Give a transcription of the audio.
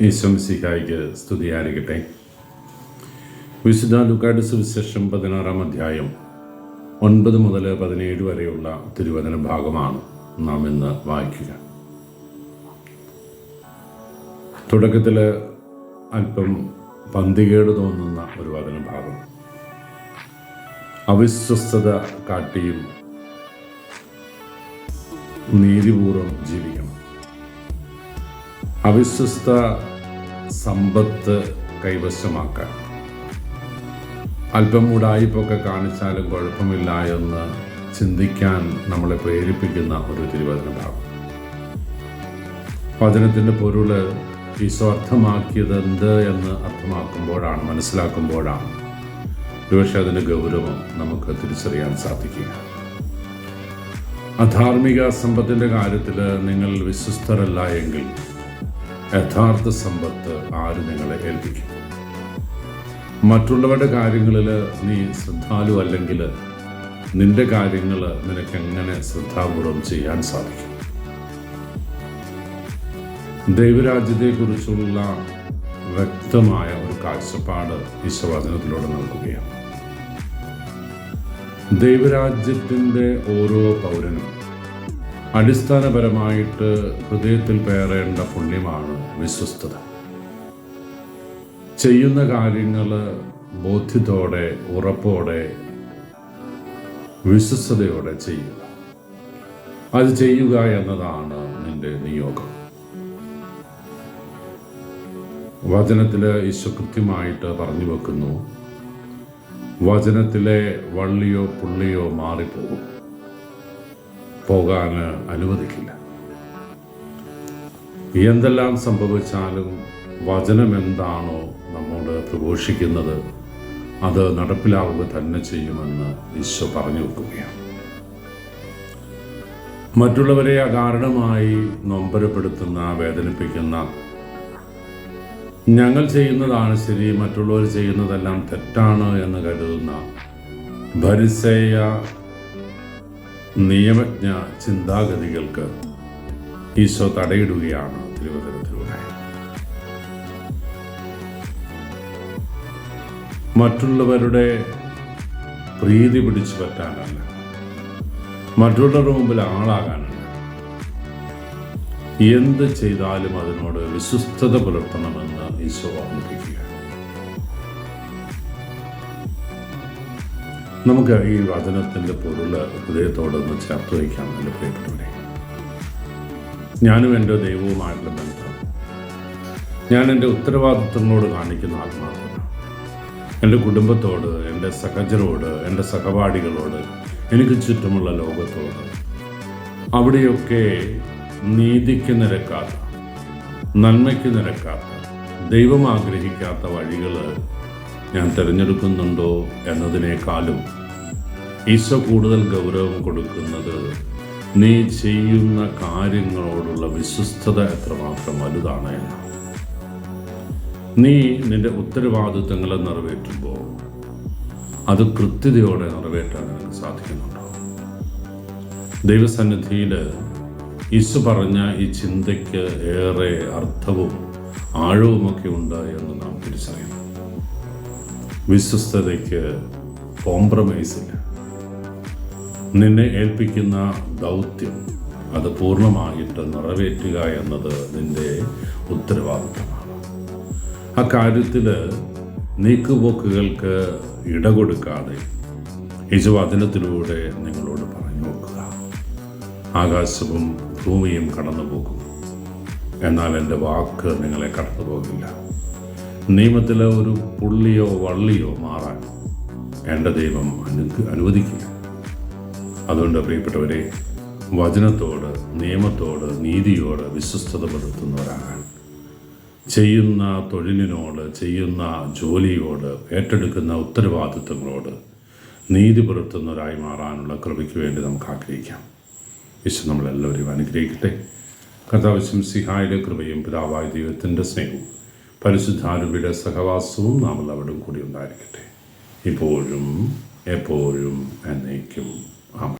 ഈശ്വംസിഹായിക്ക് സ്തുതിയായിരിക്കട്ടെ. വിശുദ്ധ ലുക്കാട് സുവിശേഷം പതിനാറാം അധ്യായം ഒൻപത് മുതൽ പതിനേഴ് വരെയുള്ള തിരുവചന ഭാഗമാണ് നാം ഇന്ന് വായിക്കുക. തുടക്കത്തിൽ അല്പം പന്തികേട് തോന്നുന്ന ഒരു വചന ഭാഗം. അവിശ്വസ്തത കാട്ടിയും നീതിപൂർവം ജീവിക്കണം. അവിശ്വസ്ത സമ്പത്ത് കൈവശമാക്കാൻ. അല്പം ഉടായ്പൊക്കെ കാണിച്ചാലും കുഴപ്പമില്ല എന്ന് ചിന്തിക്കാൻ നമ്മളെ പ്രേരിപ്പിക്കുന്ന ഒരു തിരുവചന ഭാഗം വചനത്തിന്റെ പൊരുൾ ഈശോ അർത്ഥമാക്കിയത് എന്ത് എന്ന് അർത്ഥമാക്കുമ്പോഴാണ് മനസ്സിലാക്കുമ്പോഴാണ് ഒരുപക്ഷെ അതിന്റെ ഗൗരവം നമുക്ക് തിരിച്ചറിയാൻ സാധിക്കുക. അധാർമിക സമ്പത്തിന്റെ കാര്യത്തിൽ നിങ്ങൾ വിശ്വസ്തരല്ല എങ്കിൽ യഥാർത്ഥ സമ്പത്ത് ആര് നിങ്ങളെ ഏൽപ്പിക്കും? മറ്റുള്ളവരുടെ കാര്യങ്ങളിൽ നീ ശ്രദ്ധാലു അല്ലെങ്കിൽ നിന്റെ കാര്യങ്ങൾ നിനക്ക് എങ്ങനെ ശ്രദ്ധാപൂർവം ചെയ്യാൻ സാധിക്കും? ദൈവരാജ്യത്തെക്കുറിച്ചുള്ള വ്യക്തമായ ഒരു കാഴ്ചപ്പാട് ഈശ്വവചനത്തിലൂടെ നൽകുകയാണ്. ദൈവരാജ്യത്തിന്റെ ഓരോ പൗരനും അടിസ്ഥാനപരമായിട്ട് ഹൃദയത്തിൽ പേറേണ്ട പുണ്യമാണ് വിശ്വസ്തത. ചെയ്യുന്ന കാര്യങ്ങൾ ബോധ്യത്തോടെ ഉറപ്പോടെ വിശ്വസ്തയോടെ ചെയ്യുക. അത് ചെയ്യുക എന്നതാണ് നിന്റെ നിയോഗം. വചനത്തിൽ ഈശോ കൃത്യമായിട്ട് പറഞ്ഞു വെക്കുന്നു വചനത്തിലെ വള്ളിയോ പുള്ളിയോ മാറിപ്പോകും. പോകാൻ അനുവദിക്കില്ല. എന്തെല്ലാം സംഭവിച്ചാലും വചനം എന്താണോ നമ്മോട് പ്രഘോഷിക്കുന്നത് അത് നടപ്പിലാവുക തന്നെ ചെയ്യുമെന്ന് ഈശോ പറഞ്ഞു വെക്കുകയാണ്. മറ്റുള്ളവരെ അകാരണമായി നൊമ്പരപ്പെടുത്തുന്ന വേദനിപ്പിക്കുന്ന ഞങ്ങൾ ചെയ്യുന്നതാണ് ശരി മറ്റുള്ളവർ ചെയ്യുന്നതെല്ലാം തെറ്റാണ് എന്ന് കരുതുന്ന ഭരിസേയ നിയമജ്ഞ ചിന്താഗതികൾക്ക് ഈശോ തടയിടുകയാണ് തിരുവനന്തപുരത്തിലൂടെ മറ്റുള്ളവരുടെ പ്രീതി പിടിച്ചു പറ്റാനല്ല. മറ്റുള്ളവരുടെ മുമ്പിൽ ആളാകാനല്ല. എന്ത് ചെയ്താലും അതിനോട് വിശ്വസ്തത പുലർത്തണമെന്ന് ഈശോ ഓർമ്മിപ്പിക്കുക നമുക്ക് ഈ വചനത്തിന്റെ പൊരുൾ ഹൃദയത്തോടൊന്ന് ചേർത്ത് വയ്ക്കാം എന്റെ പ്രിയപ്പെട്ടവരെ. ഞാനും എന്റെ ദൈവവുമായിട്ടുള്ള ബന്ധം. ഞാൻ എന്റെ ഉത്തരവാദിത്വങ്ങളോട് കാണിക്കുന്ന ആത്മാവ് എന്റെ കുടുംബത്തോട് എന്റെ സഹജരോട് എന്റെ സഹപാഠികളോട് എനിക്ക് ചുറ്റുമുള്ള ലോകത്തോട്. അവിടെയൊക്കെ നീതിക്ക് നിരക്കാത്ത നന്മയ്ക്ക് നിരക്കാത്ത ദൈവം ആഗ്രഹിക്കാത്ത വഴികൾ ഞാൻ തിരഞ്ഞെടുക്കുന്നുണ്ടോ എന്നതിനേക്കാളും ഈശോ കൂടുതൽ ഗൗരവം കൊടുക്കുന്നത് നീ ചെയ്യുന്ന കാര്യങ്ങളോടുള്ള വിശ്വസ്തത എത്രമാത്രം വലുതാണ് എന്നാണ്. നീ നിന്റെ ഉത്തരവാദിത്തങ്ങളെ നിറവേറ്റുമ്പോൾ അത് കൃത്യതയോടെ നിറവേറ്റാൻ നിനക്ക് സാധിക്കുന്നുണ്ടോ? ദൈവസന്നിധിയിൽ ഈശോ പറഞ്ഞ ഈ ചിന്തയ്ക്ക് ഏറെ അർത്ഥവും ആഴവുമൊക്കെ ഉണ്ട് എന്ന് നാം തിരിച്ചറിയണം. വിശ്വസ്തതയ്ക്ക് കോംപ്രമൈസ് ഇല്ല. നിന്നെ ഏൽപ്പിക്കുന്ന ദൗത്യം അത് പൂർണമായിട്ട് നിറവേറ്റുക എന്നത് നിന്റെ ഉത്തരവാദിത്തമാണ്. ആ കാര്യത്തിൽ നീക്കുപോക്കുകൾക്ക് ഇടകൊടുക്കാതെ യജുവചനത്തിലൂടെ നിങ്ങളോട് പറഞ്ഞു നോക്കുക. ആകാശവും ഭൂമിയും കടന്നു പോകും. എന്നാൽ എന്റെ വാക്ക് നിങ്ങളെ കടന്നു പോകില്ല. നിയമത്തിലെ ഒരു പുള്ളിയോ വള്ളിയോ മാറാൻ എന്റെ ദൈവം അനു അനുവദിക്കില്ല. അതുകൊണ്ട് പ്രിയപ്പെട്ടവരെ വചനത്തോട് നിയമത്തോട് നീതിയോട് വിശ്വസ്തത പുലർത്തുന്നവരാകാൻ ചെയ്യുന്ന തൊഴിലിനോട് ചെയ്യുന്ന ജോലിയോട് ഏറ്റെടുക്കുന്ന ഉത്തരവാദിത്വങ്ങളോട് നീതി പുലർത്തുന്നവരായി മാറാനുള്ള കൃപയ്ക്ക് വേണ്ടി നമുക്ക് ആഗ്രഹിക്കാം. വിശ്വ നമ്മളെല്ലാവരെയും അനുഗ്രഹിക്കട്ടെ. കഥാവശ്യം സിഹായുടെ കൃപയും പിതാവായ ദൈവത്തിന്റെ സ്നേഹവും പരിശുദ്ധാരൂപിയുടെ സഹവാസവും നാം എല്ലാവരും കൂടി ഉണ്ടായിരിക്കട്ടെ. ഇപ്പോഴും എപ്പോഴും എന്നേക്കും. ആമ